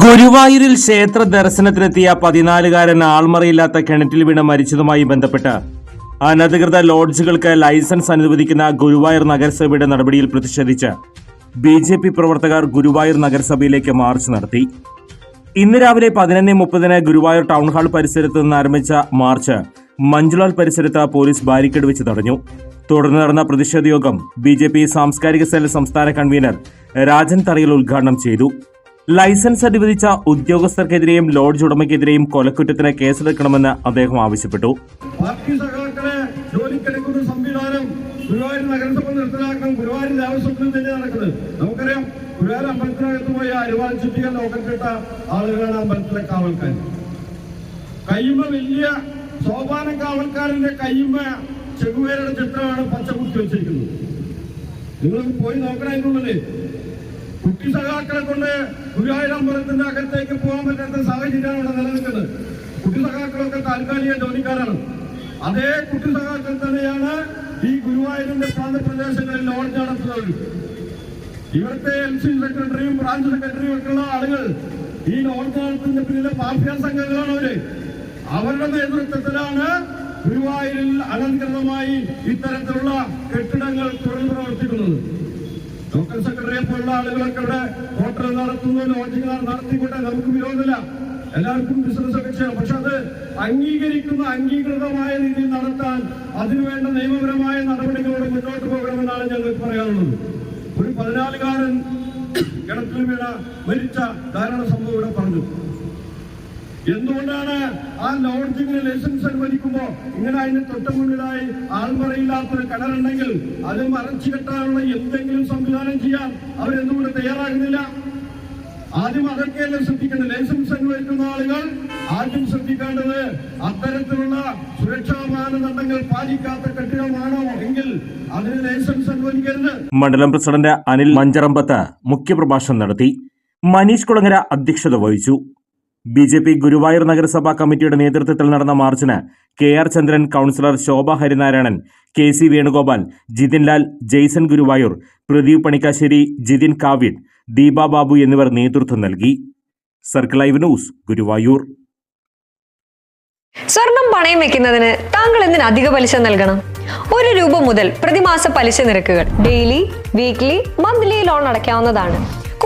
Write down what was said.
ഗുരുവായൂരിൽ ക്ഷേത്ര ദർശനത്തിനെത്തിയ പതിനാലുകാരൻ ആൾമറയില്ലാത്ത കിണറ്റിൽ വീണ് മരിച്ചതുമായി ബന്ധപ്പെട്ട് അനധികൃത ലോഡ്ജുകൾക്ക് ലൈസൻസ് അനുവദിക്കുന്ന ഗുരുവായൂർ നഗരസഭയുടെ നടപടിയിൽ പ്രതിഷേധിച്ച് ബി ജെ പി പ്രവർത്തകർ ഗുരുവായൂർ നഗരസഭയിലേക്ക് മാർച്ച് നടത്തി. ഇന്ന് രാവിലെ പതിനൊന്ന് മുപ്പതിന് ഗുരുവായൂർ ടൗൺ ഹാൾ പരിസരത്ത് നിന്ന് ആരംഭിച്ച മാർച്ച് മഞ്ജുലാൽ പരിസരത്ത് പോലീസ് ബാരിക്കേഡ് വെച്ച് തടഞ്ഞു. തുടർന്ന് നടന്ന പ്രതിഷേധ യോഗം ബി സാംസ്കാരിക സെൽ സംസ്ഥാന കൺവീനർ രാജൻ തറയിൽ ഉദ്ഘാടനം ചെയ്തു. ലൈസൻസ് അനുവദിച്ച ഉദ്യോഗസ്ഥർക്കെതിരെയും ലോഡ്ജ് ഉടമയ്ക്കെതിരെയും കൊലക്കുറ്റത്തിന് കേസെടുക്കണമെന്ന് അദ്ദേഹം ആവശ്യപ്പെട്ടു. പാർട്ടി നമുക്കറിയാം പോയി ആളുകളാണ് കാവൽക്കാർ. കാവൽക്കാരന്റെ ചെകുവേരുടെ ചിത്രമാണ് പച്ച കുത്തി വെച്ചിരിക്കുന്നത്. നിങ്ങൾ പോയി നോക്കണം കുട്ടി സഖാക്കളെ കൊണ്ട് ഗുരുവായൂരം പുറത്തിന്റെ അകത്തേക്ക് പോകാൻ പറ്റാത്ത സാഹചര്യമാണ് ഇവിടെ നിലനിൽക്കുന്നത്. കുട്ടി സഖാക്കളൊക്കെ താൽക്കാലിക ജോലിക്കാരാണ്. അതേ കുട്ടി സഖാക്കൾ തന്നെയാണ് ഈ ഗുരുവായൂരിന്റെ പ്രാന്തപ്രദേശങ്ങളിൽ ലോഡ്ജ് നടത്തുന്നത് ഇവിടുത്തെ എം സി സെക്രട്ടറിയും ബ്രാഞ്ച് സെക്രട്ടറിയും ഒക്കെ ഉള്ള ആളുകൾ ഈ ലോഡ്ജ് നടത്തുന്ന പിന്നിലെ മാഫിയ സംഘങ്ങളാണ് അവർ. അവരുടെ നേതൃത്വത്തിലാണ് ഗുരുവായൂരിൽ അലങ്കൃതമായി ഇത്തരത്തിലുള്ള കെട്ടിടങ്ങൾ പോലുള്ള ആളുകളൊക്കെ ഹോട്ടൽ നടത്തുന്നു ലോഡ്ജിങ് നടത്തിക്കൊണ്ട് നമുക്ക് വിരോധമില്ല. എല്ലാവർക്കും ബിസിനസ് ഒക്കെ ചെയ്യാം. പക്ഷെ അത് അംഗീകരിക്കുന്ന അംഗീകൃതമായ രീതിയിൽ നടത്താൻ അതിനുവേണ്ട നിയമപരമായ നടപടികളോട് മുന്നോട്ട് പോകണമെന്നാണ് ഞങ്ങൾ പറയാനുള്ളത്. ഒരു പതിനാലുകാരൻ കിണറ്റിൽ വീണ മരിച്ച ധാരണ സംഭവം ഇവിടെ പറഞ്ഞു. എന്തുകൊണ്ടാണ് ആ ലോഡ്ജിങ്ങിന് ലൈസൻസ് അനുവദിക്കുമ്പോ ഇങ്ങനെ അതിന് തൊട്ട് മുന്നിലായി ആൾമറയില്ലാത്തൊരു കിണറുണ്ടെങ്കിൽ അത് മറച്ചു കെട്ടാനുള്ള എന്തെങ്കിലും സംവിധാനം ചെയ്യാൻ അവരെന്തുകൊണ്ട് തയ്യാറാകുന്നില്ല? ആദ്യം അതൊക്കെയല്ലേ ശ്രദ്ധിക്കേണ്ടത്? ലൈസൻസ് അനുവദിക്കുന്ന ആളുകൾ ആദ്യം ശ്രദ്ധിക്കേണ്ടത് അത്തരത്തിലുള്ള സുരക്ഷാ മാനദണ്ഡങ്ങൾ പാലിക്കാത്ത കെട്ടിടമാണോ? എങ്കിൽ അതിന് ലൈസൻസ് അനുവദിക്കരുത്. മണ്ഡലം പ്രസിഡന്റ് അനിൽ മഞ്ചറമ്പത്ത് മുഖ്യപ്രഭാഷണം നടത്തി മനീഷ് കുളങ്ങര അധ്യക്ഷത വഹിച്ചു. ബി ജെ പി ഗുരുവായൂർ നഗരസഭാ കമ്മിറ്റിയുടെ നേതൃത്വത്തിൽ നടന്ന മാർച്ചിന് K R Chandran councillor Shobha Harinarayanan K C Venugopal Jithin Lal Jaison Guruvayur Pradeep Panikkassery Jithin Kavid Deepa Babu എന്നിവർ നേതൃത്വം നൽകി. Circle live news Guruvayur. സ്വർണം പണയം വെക്കുന്നതിന് താങ്കൾ എന്തിന് അധിക പലിശ നൽകണം? ഒരു രൂപ മുതൽ പ്രതിമാസ പലിശ നിരക്കുകൾ ഡെയിലി വീക്ക്ലി മന്ത്ലി ലോൺ അടയ്ക്കാവുന്നതാണ്.